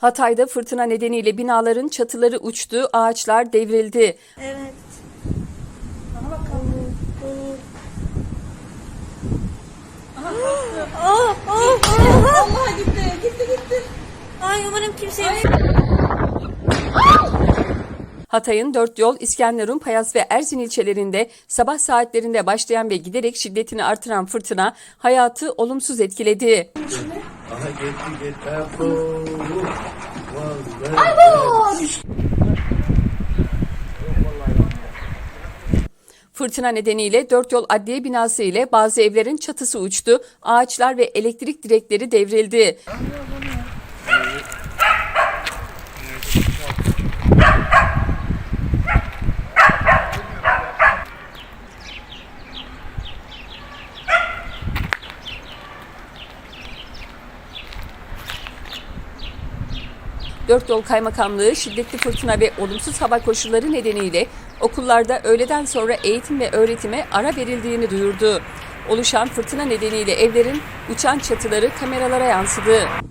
Hatay'da fırtına nedeniyle binaların çatıları uçtu, ağaçlar devrildi. Evet. Bana bak kaldı. Allah gitti. Gitti gitti. Ay umarım kimse Hatay'ın dört yol, İskenderun, Payas ve Erzin ilçelerinde sabah saatlerinde başlayan ve giderek şiddetini artıran fırtına hayatı olumsuz etkiledi. Aha gitti gitti. Abo. Vallahi. Fırtına nedeniyle dört yol adliye binası ile bazı evlerin çatısı uçtu, ağaçlar ve elektrik direkleri devrildi. Dört Yol Kaymakamlığı şiddetli fırtına ve olumsuz hava koşulları nedeniyle okullarda öğleden sonra eğitim ve öğretime ara verildiğini duyurdu. Oluşan fırtına nedeniyle evlerin uçan çatıları kameralara yansıdı. Ah,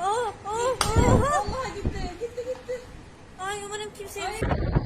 ah, ah, Ay umarım kimseye...